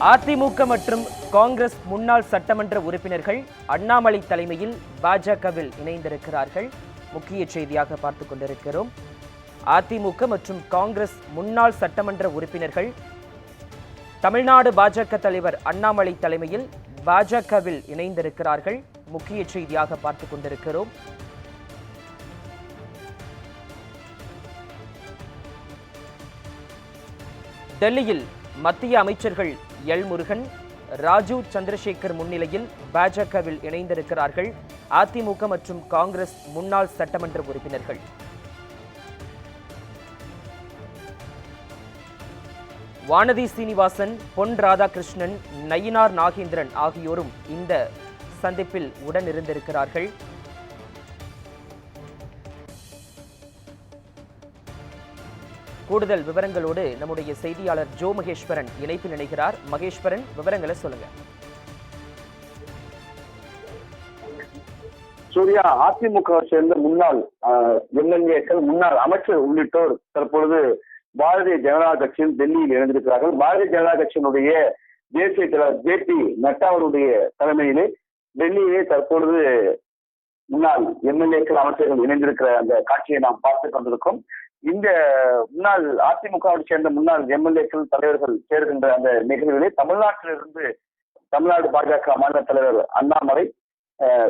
அதிமுக மற்றும் காங்கிரஸ் முன்னாள் சட்டமன்ற உறுப்பினர்கள் அண்ணாமலை தலைமையில் பாஜகவில் இணைந்திருக்கிறார்கள். முக்கிய செய்தியாக பார்த்துக் கொண்டிருக்கிறோம். அதிமுக மற்றும் காங்கிரஸ் முன்னாள் சட்டமன்ற உறுப்பினர்கள் தமிழ்நாடு பாஜக தலைவர் அண்ணாமலை தலைமையில் பாஜகவில் இணைந்திருக்கிறார்கள். முக்கிய செய்தியாக பார்த்துக் கொண்டிருக்கிறோம். டெல்லியில் மத்திய அமைச்சர்கள் எல் முருகன் ராஜீவ் சந்திரசேகர் முன்னிலையில் பாஜகவில் இணைந்திருக்கிறார்கள். அதிமுக மற்றும் காங்கிரஸ் முன்னாள் சட்டமன்ற உறுப்பினர்கள். வானதி சீனிவாசன் பொன் ராதாகிருஷ்ணன் நயினார் நாகேந்திரன் ஆகியோரும் இந்த சந்திப்பில் உடன் கூடுதல் விவரங்களோடு நம்முடைய செய்தியாளர் ஜோ மகேஸ்வரன் இணைப்பில் இணைகிறார். மகேஸ்வரன் விவரங்களை சொல்லுங்க. சூர்யா அதிமுக சேர்ந்த முன்னாள் எம்எல்ஏக்கள் முன்னாள் அமைச்சர் உள்ளிட்டோர் தற்பொழுது பாரதிய ஜனதா கட்சியில் டெல்லியில் இணைந்திருக்கிறார்கள். பாரதிய ஜனதா கட்சியினுடைய தேசிய தலைவர் ஜே பி நட்டா அவருடைய தலைமையிலே டெல்லியிலே தற்பொழுது முன்னாள் எம்எல்ஏக்கள் அமைச்சர்கள் இணைந்திருக்கிற அந்த காட்சியை நாம் பார்த்து கொண்டிருக்கோம் இந்த முன்னாள் அதிமுகவை சேர்ந்த முன்னாள் எம்எல்ஏக்கள் தலைவர்கள் சேர்கின்ற அந்த நிகழ்விலே தமிழ்நாட்டிலிருந்து தமிழ்நாடு பாஜக மாநில தலைவர் அண்ணாமலை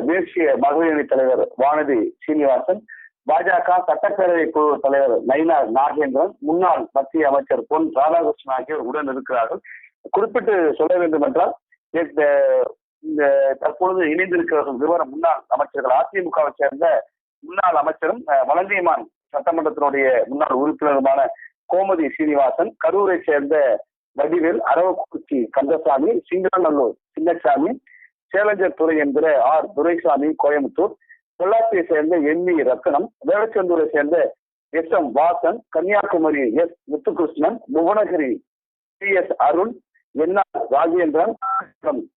தேசிய மகளிர் தலைவர் வானதி சீனிவாசன் பாஜக சட்டப்பேரவை குழு தலைவர் நயினா நாகேந்திரன் முன்னாள் மத்திய அமைச்சர் பொன் ராதாகிருஷ்ணன் ஆகியோர் உடன் இருக்கிறார்கள். குறிப்பிட்டு சொல்ல வேண்டும் என்றால் இந்த தற்பொழுது இணைந்திருக்கிற விவரம் முன்னாள் அமைச்சர்கள் அதிமுகவை சேர்ந்த முன்னாள் அமைச்சரும் அஹ், வலங்கைமான் சட்டமன்றத்தினுடைய முன்னாள் உறுப்பினருமான கோமதி சீனிவாசன் கரூரை சேர்ந்த வடிவேல் அரவக்குறிச்சி கந்தசாமி சிங்கநல்லூர் சின்னசாமி சேலஞ்சர் துறை என்கிற ஆர். துரைசாமி கோயம்புத்தூர் பொள்ளாச்சியை சேர்ந்த என். வி. ரத்னம் வேலச்சந்தூரை சேர்ந்த S. M. Vasan Kanyakumari S. Muthukrishnan Bhuvanagiri T S. Arun N. R. Rajendran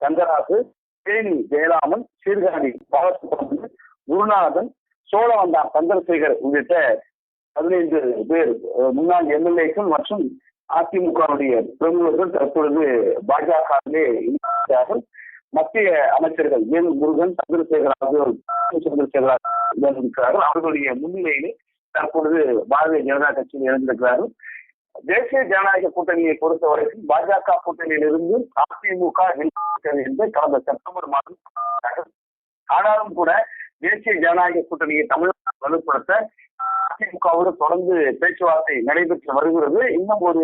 Kandarasu Theni Jayaraman Sirkazhi Balasubramanian Gurunathan Cholavanda Chandrasekar உள்ளிட்ட பதினைந்து பேர் முன்னாள் எம்எல்ஏக்கள் மற்றும் அதிமுகவுடைய பிரமுகர்கள் தற்பொழுது பாஜகவிலே இருக்கிறார்கள். மத்திய அமைச்சர்கள் என் முருகன் சந்திரசேகர் ஆகியோர் சந்திரசேகர் இருக்கிறார்கள் அவர்களுடைய முன்னிலையிலே தற்பொழுது பாரதிய ஜனதா கட்சியில் இருந்திருக்கிறார்கள் தேசிய ஜனநாயக கூட்டணியை பொறுத்த வரைக்கும் பாஜக கூட்டணியிலிருந்து அதிமுக என்று கடந்த செப்டம்பர் மாதம் ஆனாலும் கூட தேசிய ஜனநாயக கூட்டணியை தமிழ்நாடு வலுப்படுத்த அதிமுகவோடு தொடர்ந்து பேச்சுவார்த்தை நடைபெற்று வருகிறது. இன்னும் ஒரு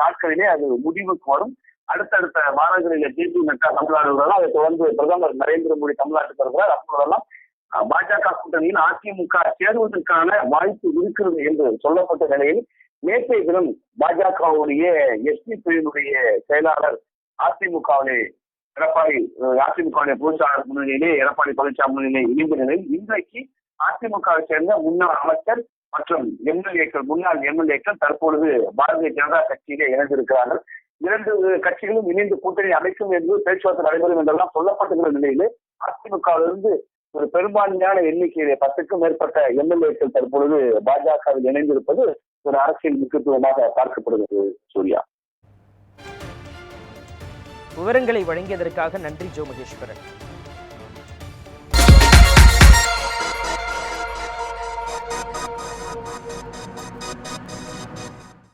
நாட்களிலே அது முடிவுக்கு வரும். அடுத்தடுத்த மாதங்களில் ஜேபி நட்டா தமிழ்நாடு வருகிறார் அதை தொடர்ந்து பிரதமர் நரேந்திர மோடி தமிழ்நாட்டுக்கு வருகிறார் அப்போதெல்லாம் அஹ், பாஜக கூட்டணியில் அதிமுக சேருவதற்கான வாய்ப்பு இருக்கிறது என்று சொல்லப்பட்ட நிலையில் நேற்றைய தினம் பாஜகவுடைய எஸ்பி பிரிவினுடைய செயலாளர் அதிமுகவிலே எடப்பாடி அஹ், அதிமுகவுடைய பொதுச்சாளர் முன்னிலையிலே எடப்பாடி பழனிசாமி முன்னிலையிலே இணைந்த நிலையில் இன்றைக்கு அதிமுகவை சேர்ந்த முன்னாள் அமைச்சர் மற்றும் எம்எல்ஏக்கள் முன்னாள் எம்எல்ஏக்கள் தற்பொழுது பாரதிய ஜனதா கட்சியிலே இணைந்திருக்கிறார்கள். இரண்டு கட்சிகளும் இணைந்து கூட்டணி அமைக்கும் என்று பேச்சுவார்த்தை நடைபெறும் என்றெல்லாம் சொல்லப்பட்டிருக்கிற நிலையிலே அதிமுகவிலிருந்து ஒரு பெரும்பான்மையான எண்ணிக்கையிலே பத்துக்கும் மேற்பட்ட எம்எல்ஏக்கள் தற்பொழுது பாஜகவில் இணைந்திருப்பது ஒரு அரசியல் முக்கியத்துவமாக பார்க்கப்படுகிறது சூர்யா. விவரங்களை வழங்கியதற்காக நன்றி ஜோ மகேஸ்வரன்.